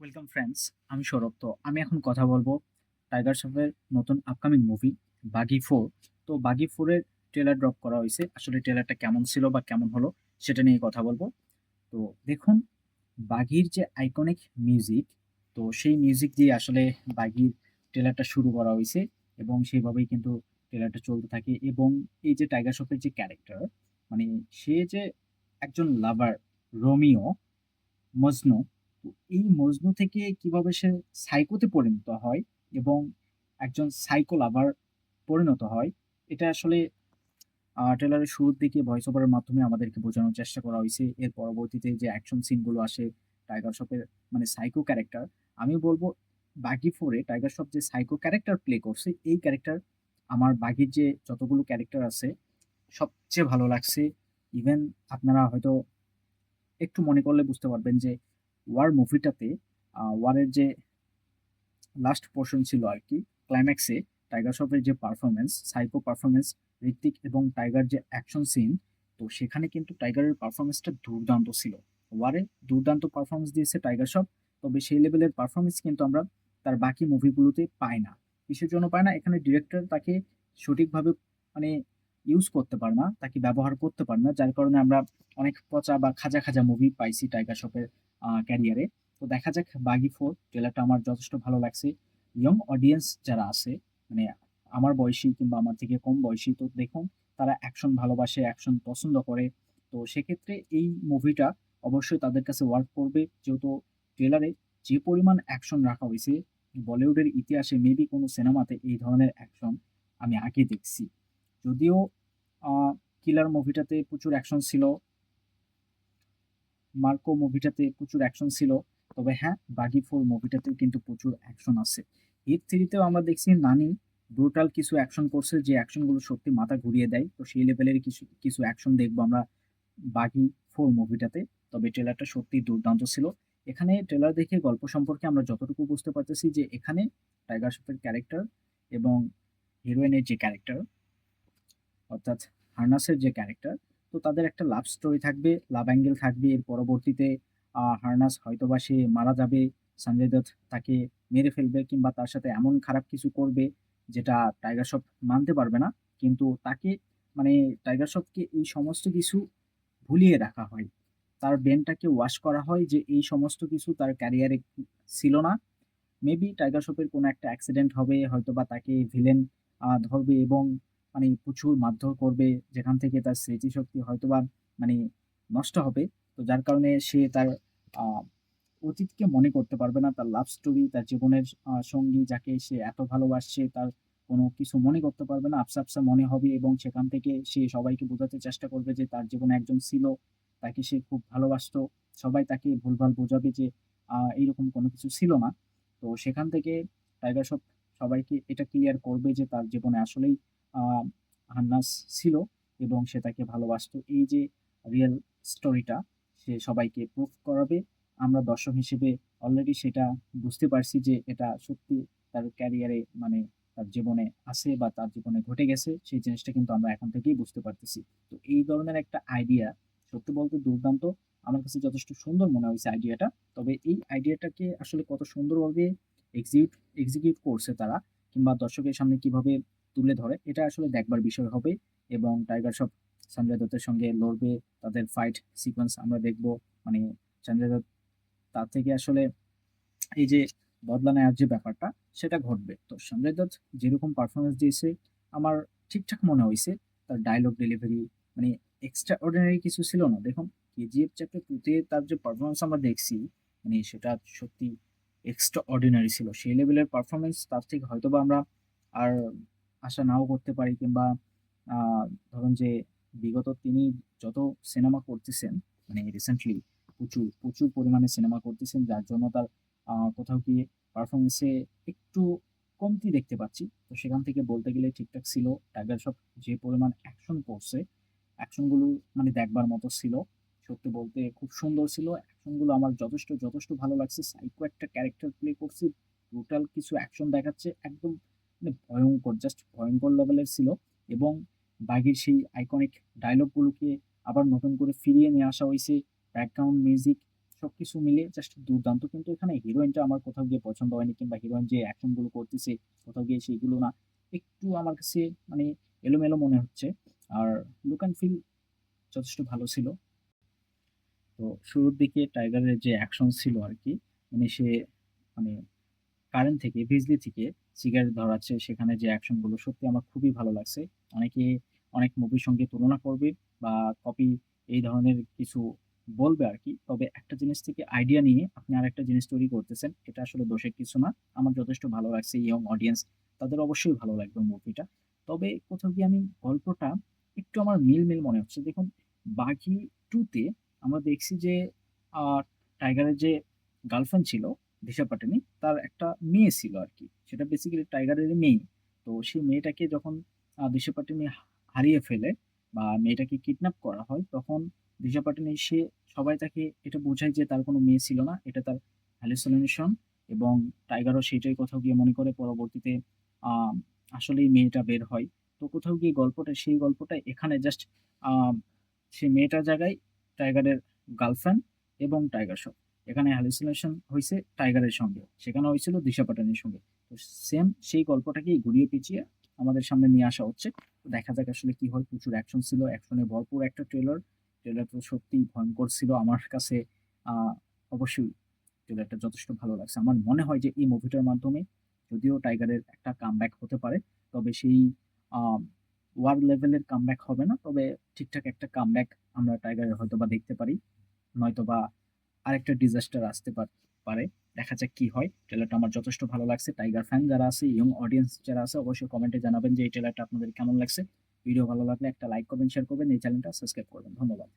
Welcome friends আমি সৌরভ। তো আমি এখন কথা বলব টাইগার শ্রফের নতুন আপকামিং মুভি বাগি ফোর তো বাগি ফোরের ট্রেলার ড্রপ করা হয়েছে। আসলে ট্রেলারটা কেমন ছিল বা কেমন হলো সেটা নিয়ে কথা বলব। তো দেখুন বাগির যে আইকনিক মিউজিক তো সেই মিউজিক দিয়ে আসলে বাগির ট্রেলারটা শুরু করা হয়েছে এবং সেইভাবেই কিন্তু ট্রেলারটা চলতে থাকে এবং এই যে টাইগার শ্রফের যে ক্যারেক্টার মানে সে যে একজন লাভার রোমিও মজনু তো এই মজনু থেকে কীভাবে সে সাইকোতে পরিণত হয় এবং একজন সাইকো লাভার পরিণত হয়, এটা আসলে ট্রেলারের শুরুর দিকে ভয়েস ওভারের মাধ্যমে আমাদেরকে বোঝানোর চেষ্টা করা হয়েছে। এর পরবর্তীতে যে অ্যাকশন সিনগুলো আসে টাইগার শপের মানে সাইকো ক্যারেক্টার আমি বলব বাগি ফোরে টাইগার শপ যে সাইকো ক্যারেক্টার প্লে করছে, এই ক্যারেক্টার আমার বাগির যে যতগুলো ক্যারেক্টার আছে, সবচেয়ে ভালো লাগছে। ইভেন আপনারা হয়তো একটু মনে করলে বুঝতে পারবেন যে ওয়ার মুভিটাতে ওয়ারের যে লাস্ট পোর্শন ছিল আর কি ক্লাইম্যাক্সে টাইগার শ্রফের যে পারফরমেন্স সাইকো পারফরমেন্স ঋত্বিক এবং টাইগার যে অ্যাকশন সিন তো সেখানে কিন্তু টাইগারের পারফরমেন্সটা দুর্দান্ত ছিল। ওয়ারে দুর্দান্ত পারফরমেন্স দিয়েছে টাইগার শ্রফ তবে সেই লেভেলের পারফরমেন্স কিন্তু আমরা তার বাকি মুভিগুলোতে পাই না। কিসের জন্য পাই না? এখানে ডিরেক্টর তাকে সঠিকভাবে মানে ইউজ করতে পারে না, তাকে ব্যবহার করতে পারে না, যার কারণে আমরা অনেক পচা বা খাজা খাজা মুভি পাইছি টাইগার শ্রফের ক্যারিয়ারে তো দেখা যাক, বাগি ফোর ট্রেলারটা আমার যথেষ্ট ভালো লাগছে। ইয়ং অডিয়েন্স যারা আছে মানে আমার বয়সী কিংবা আমার থেকে কম বয়সী, তো দেখুন, তারা অ্যাকশন ভালোবাসে অ্যাকশন পছন্দ করে। তো সেক্ষেত্রে এই মুভিটা অবশ্যই তাদের কাছে ওয়ার্ক করবে যেহেতু ট্রেলারে যে পরিমাণ অ্যাকশন রাখা হয়েছে, বলিউডের ইতিহাসে মেবি কোনো সিনেমাতে এই ধরনের অ্যাকশন আমি আগে দেখছি। যদিও কিলার মুভিটাতে প্রচুর অ্যাকশন ছিল মার্কো মুভিটাতে প্রচুর অ্যাকশন ছিল। তবে হ্যাঁ বাগি ফোর মুভিটাতেও কিন্তু প্রচুর অ্যাকশন আছে। হিট থ্রিতেও আমরা দেখছি নানি ব্রুটাল কিছু অ্যাকশন করছে, যে অ্যাকশনগুলো সত্যি মাথা ঘুরিয়ে দেয়। তো সেই লেভেলের কিছু কিছু অ্যাকশন দেখব আমরা বাগি ফোর মুভিটাতে। তবে ট্রেলারটা সত্যি দুর্দান্ত ছিল। এখানে ট্রেলার দেখে গল্প সম্পর্কে আমরা যতটুকু বুঝতে পারতেছি যে এখানে টাইগার শ্রফের ক্যারেক্টার এবং হিরোইনের যে ক্যারেক্টার অর্থাৎ হার্নাসের যে ক্যারেক্টার তো তাদের একটা লাভ স্টোরি থাকবে লাভ অ্যাঙ্গেল থাকবে, এর পরবর্তীতে হার্নাস হয়তোবা সে মারা যাবে সঞ্জয় দত্ত তাকে মেরে ফেলবে কিংবা তার সাথে এমন খারাপ কিছু করবে যেটা টাইগার শপ মানতে পারবে না। কিন্তু তাকে মানে টাইগার শপকে এই সমস্ত কিছু ভুলিয়ে রাখা হয়। তার ব্রেনটাকে ওয়াশ করা হয় যে এই সমস্ত কিছু তার ক্যারিয়ারে ছিল না। মেবি টাইগার শপের কোনো একটা অ্যাক্সিডেন্ট হবে হয়তো বা তাকে ভিলেন ধরবে এবং মানে প্রচুর মারধর করবে, যেখান থেকে তার স্মৃতিশক্তি হয়তোবা মানে নষ্ট হবে। তো যার কারণে সে তার অতীতকে মনে করতে পারবে না। তার লাভ স্টোরি তার জীবনের সঙ্গী যাকে সে এত ভালোবাসছে, তার কোনো কিছু মনে করতে পারবে না। আফসা আফসা মনে হবে এবং সেখান থেকে সে সবাইকে বোঝাতে চেষ্টা করবে যে তার জীবনে একজন ছিল, তাকে সে খুব ভালোবাসতো। সবাই তাকে ভুলভাল বোঝাবে যে এইরকম কোনো কিছু ছিল না। তো সেখান থেকে টাইগার সব সবাইকে এটা ক্লিয়ার করবে যে তার জীবনে আসলেই হান্নাস ছিল এবং সে তাকে ভালোবাসতো। এই যে রিয়েল স্টোরিটা সে সবাইকে প্রুফ করাবে। আমরা দর্শক হিসেবে অলরেডি সেটা বুঝতে পারছি যে এটা সত্যি তার ক্যারিয়ারে মানে তার জীবনে আছে বা তার জীবনে ঘটে গেছে। সেই জিনিসটা কিন্তু আমরা এখন থেকেই বুঝতে পারতেছি। তো এই ধরনের একটা আইডিয়া সত্যি বলতে দুর্দান্ত। আমার কাছে যথেষ্ট সুন্দর মনে হয়েছে আইডিয়াটা তবে এই আইডিয়াটাকে আসলে কত সুন্দরভাবে এক্সিকিউট এক্সিকিউট করছে তারা কিংবা দর্শকের সামনে কীভাবে তুলে ধরে। এটা আসলে দেখবার বিষয় হবে এবং টাইগার সব সঞ্জয় দত্তের সঙ্গে লড়বে, তাদের ফাইট সিকোয়েন্স আমরা দেখব। মানে সঞ্জয় দত্ত, তার থেকে আসলে এই যে বদলা নেওয়ার যে ব্যাপারটা, সেটা ঘটবে। তো সঞ্জয় দত্ত যেরকম পারফরমেন্স দিয়েছে, আমার ঠিকঠাক মনে হয়েছে তার ডায়লগ ডেলিভারি মানে এক্সট্রা অর্ডিনারি কিছু ছিল না। দেখুন কেজিএফ চ্যাপ্টার টুতে তার যে পারফরমেন্স আমরা দেখছি মানে সেটা সত্যি এক্সট্রা অর্ডিনারি ছিল। সেই লেভেলের পারফরমেন্স তার থেকে হয়তো বা আমরা আর আশা নাও করতে পারি কিংবা ধরুন যে বিগত তিনি যত সিনেমা করতেছেন মানে রিসেন্টলি প্রচুর প্রচুর পরিমাণে সিনেমা করতেছেন, যার জন্য তার কোথাও গিয়ে পারফরমেন্সে একটু কমতি দেখতে পাচ্ছি। তো সেখান থেকে বলতে গেলে ঠিকঠাক ছিল। টাইগার সব যে পরিমাণ অ্যাকশন করছে অ্যাকশনগুলো মানে দেখবার মতো ছিল। সত্যি বলতে খুব সুন্দর ছিল। অ্যাকশনগুলো আমার যথেষ্ট যথেষ্ট ভালো লাগছে। সাইকো একটা ক্যারেক্টার প্লে করছে। ব্রুটাল কিছু অ্যাকশন দেখাচ্ছে। একদম মানে ভয়ঙ্কর জাস্ট ভয়ঙ্কর লেভেলের ছিল এবং বাঘের সেই আইকনিক ডায়লগগুলোকে আবার নতুন করে ফিরিয়ে নিয়ে আসা হয়েছে ব্যাকগ্রাউন্ড মিউজিক সব কিছু মিলিয়ে জাস্ট দুর্দান্ত। কিন্তু এখানে হিরোইনটা আমার কোথাও গিয়ে পছন্দ হয়নি কিংবা হিরোইন যে অ্যাকশনগুলো করতেছে, কোথাও গিয়ে সেইগুলো না। একটু আমার কাছে মানে এলোমেলো মনে হচ্ছে। আর লুক অ্যান্ড ফিল যথেষ্ট ভালো ছিল। তো শুরুর দিকে টাইগারের যে অ্যাকশন ছিল আর কি মানে সে মানে কারেন্ট থেকে বিজলি থেকে সিগারেট ধরাচ্ছে সেখানে যে অ্যাকশনগুলো সত্যি আমার খুবই ভালো লাগছে। অনেকে অনেক মুভির সঙ্গে তুলনা করবে বা কপি এই ধরনের কিছু বলবে আর কি তবে একটা জিনিস থেকে আইডিয়া নিয়ে আপনি আর একটা জিনিস তৈরি করতেছেন। এটা আসলে দোষের কিছু না। আমার যথেষ্ট ভালো লাগছে ইয়ং অডিয়েন্স তাদের অবশ্যই ভালো লাগবে মুভিটা। তবে কোথাও গিয়ে আমি গল্পটা একটু আমার মিল, মিল মনে হচ্ছে। দেখুন 'বাঘি টুতে আমরা দেখছি যে টাইগারের যে গার্লফ্রেন্ড ছিল দিশা পাটানি তার একটা মেয়ে ছিল আর কি সেটা বেসিক্যালি টাইগারের মেয়ে। তো সেই মেয়েটাকে যখন দিশা পাটানি হারিয়ে ফেলে বা মেয়েটাকে কিডন্যাপ করা হয়, তখন দিশা পাটানি সে সবাই তাকে এটা বোঝায় যে তার কোনো মেয়ে ছিল না। এটা তার হ্যালুসিনেশন এবং টাইগারও সেটাই কোথাও গিয়ে মনে করে পরবর্তীতে আসলেই মেয়েটা বের হয়। তো কোথাও গিয়ে গল্পটা, সেই গল্পটা এখানে জাস্ট সেই মেয়েটার জায়গায় টাইগারের গার্লফ্রেন্ড এবং টাইগার শ্রফ। এখানে হ্যালুসিনেশন হয়েছে টাইগারের সঙ্গে। সেখানে হয়েছিল দিশা পাটানির সঙ্গে। তো সেম সেই গল্পটাকেই ঘুরিয়ে পেঁচিয়ে আমাদের সামনে নিয়ে আসা হচ্ছে। দেখা যাক আসলে কি হয়। প্রচুর অ্যাকশন ছিল। অ্যাকশনে ভরপুর একটা ট্রেলার। ট্রেলারটা সত্যিই ভয়ংকর ছিল। আমার কাছে অবশ্যই ট্রেলারটা যথেষ্ট ভালো লাগছে। আমার মনে হয় যে এই মুভিটার মাধ্যমে যদিও টাইগারের একটা কামব্যাক হতে পারে। তবে সেই ওয়ার লেভেলের কামব্যাক হবে না। তবে ঠিকঠাক একটা কামব্যাক আমরা টাইগারের হয়তোবা দেখতে পারি। নয়তোবা আরেকটা ডিজাস্টার আসতে পার। দেখা যাক কি হয়। ট্রেলারটা আমার যথেষ্ট ভালো লাগছে। টাইগার ফ্যান যারা আছে, ইয়ং অডিয়েন্স যারা আছে অবশ্যই কমেন্টে জানাবেন যে এই ট্রেলারটা আপনাদের কেমন লাগছে। ভিডিও ভালো লাগলে একটা লাইক করবেন, শেয়ার করবেন, এই চ্যানেলটা সাবস্ক্রাইব করবেন। ধন্যবাদ।